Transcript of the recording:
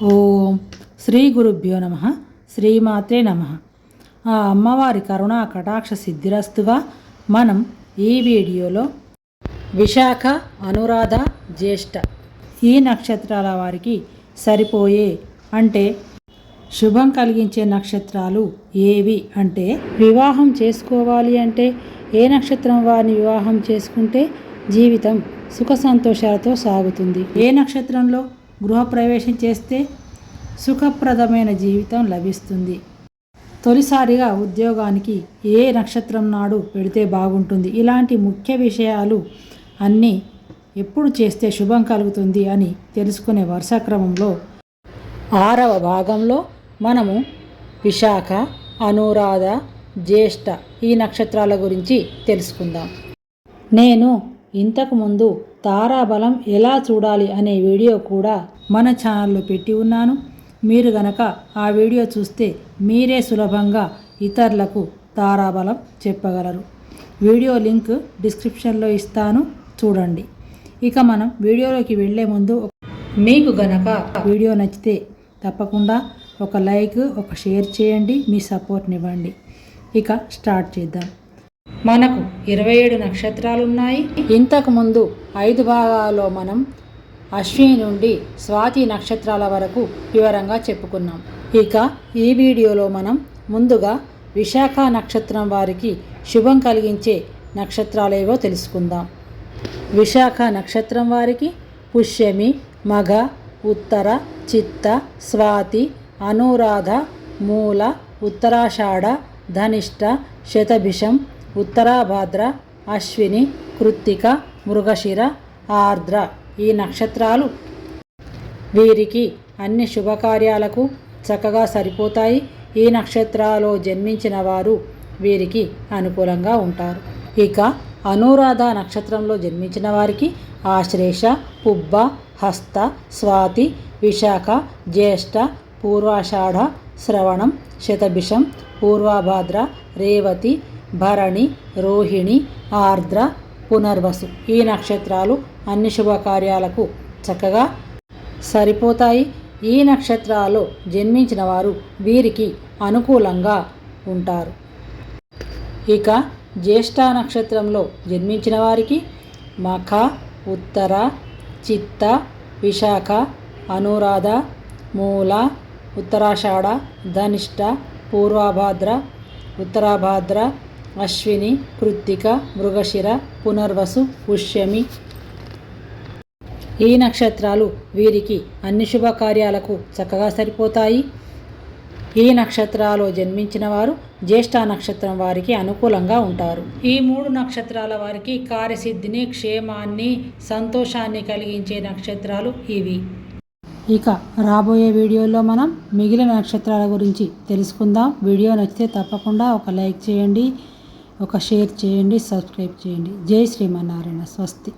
ఓం శ్రీ గురుభ్యో నమ శ్రీమాత్రే నమ. ఆ అమ్మవారి కరుణా కటాక్ష సిద్ధిరస్తుగా మనం ఈ వీడియోలో విశాఖ అనురాధ జ్యేష్ఠ ఈ నక్షత్రాల వారికి సరిపోయే అంటే శుభం కలిగించే నక్షత్రాలు ఏవి అంటే వివాహం చేసుకోవాలి అంటే ఏ నక్షత్రం వారిని వివాహం చేసుకుంటే జీవితం సుఖ సంతోషాలతో సాగుతుంది. ఏ నక్షత్రంలో గృహప్రవేశం చేస్తే సుఖప్రదమైన జీవితం లభిస్తుంది. తొలిసారిగా ఉద్యోగానికి ఏ నక్షత్రం నాడు పెడితే బాగుంటుంది? ఇలాంటి ముఖ్య విషయాలు అన్నీ ఎప్పుడు చేస్తే శుభం కలుగుతుంది అని తెలుసుకునే వరుస క్రమంలో ఆరవ భాగంలో మనము విశాఖ అనురాధ జ్యేష్ఠ ఈ నక్షత్రాల గురించి తెలుసుకుందాం. నేను ఇంతకుముందు తారాబలం ఎలా చూడాలి అనే వీడియో కూడా మన ఛానల్లో పెట్టి ఉన్నాను. మీరు గనక ఆ వీడియో చూస్తే మీరే సులభంగా ఇతరులకు తారాబలం చెప్పగలరు. వీడియో లింక్ డిస్క్రిప్షన్లో ఇస్తాను. చూడండి. ఇక మనం వీడియోలోకి వెళ్ళే ముందు మీకు గనక వీడియో నచ్చితే తప్పకుండా ఒక లైక్ ఒక షేర్ చేయండి. మీ సపోర్ట్నివ్వండి ఇక స్టార్ట్ చేద్దాం. మనకు ఇరవై ఏడు నక్షత్రాలు ఉన్నాయి ఐదు భాగాల్లో మనం అశ్విని నుండి స్వాతి నక్షత్రాల వరకు వివరంగా చెప్పుకున్నాం. ఇక ఈ వీడియోలో మనం ముందుగా విశాఖ నక్షత్రం వారికి శుభం కలిగించే నక్షత్రాలేవో తెలుసుకుందాం. విశాఖ నక్షత్రం వారికి పుష్యమి మగ ఉత్తర చిత్త స్వాతి అనురాధ మూల ఉత్తరాషాఢ ధనిష్ట శతభిషం ఉత్తరాభాద్ర అశ్విని కృత్తిక మృగశిర ఆర్ద్ర ఈ నక్షత్రాలు. వీరికి అన్ని శుభకార్యాలకు చక్కగా సరిపోతాయి. ఈ నక్షత్రాలలో జన్మించిన వారు వీరికి అనుకూలంగా ఉంటారు. ఇక అనురాధ నక్షత్రంలో జన్మించిన వారికి ఆశ్లేష పుబ్బ హస్త స్వాతి విశాఖ జ్యేష్ఠ పూర్వాషాఢ శ్రవణం శతభిషం పూర్వాభాద్ర రేవతి భరణి రోహిణి ఆర్ద్ర పునర్వసు ఈ నక్షత్రాలు అన్ని శుభకార్యాలకు చక్కగా సరిపోతాయి. ఈ నక్షత్రాల్లో జన్మించిన వారు వీరికి అనుకూలంగా ఉంటారు. ఇక జ్యేష్ఠ నక్షత్రంలో జన్మించిన వారికి మఖ ఉత్తర చిత్త విశాఖ అనురాధ మూల ఉత్తరాషాఢ ధనిష్ట పూర్వాభాద్ర ఉత్తరాభాద్ర అశ్విని కృత్తిక మృగశిర పునర్వసు పుష్యమి. ఈ నక్షత్రాలు వీరికి అన్ని శుభకార్యాలకు చక్కగా సరిపోతాయి. ఈ నక్షత్రాలు జన్మించిన వారు జ్యేష్ఠ నక్షత్రం వారికి అనుకూలంగా ఉంటారు. ఈ మూడు నక్షత్రాల వారికి కార్యసిద్ధిని క్షేమాన్ని సంతోషాన్ని కలిగించే నక్షత్రాలు ఇవి. ఇక రాబోయే వీడియోలో మనం మిగిలిన నక్షత్రాల గురించి తెలుసుకుందాం. వీడియో నచ్చితే తప్పకుండా ఒక లైక్ చేయండి. ఒక షేర్ చేయండి సబ్స్క్రైబ్ చేయండి. జై శ్రీమన్నారాయణ స్వస్తి.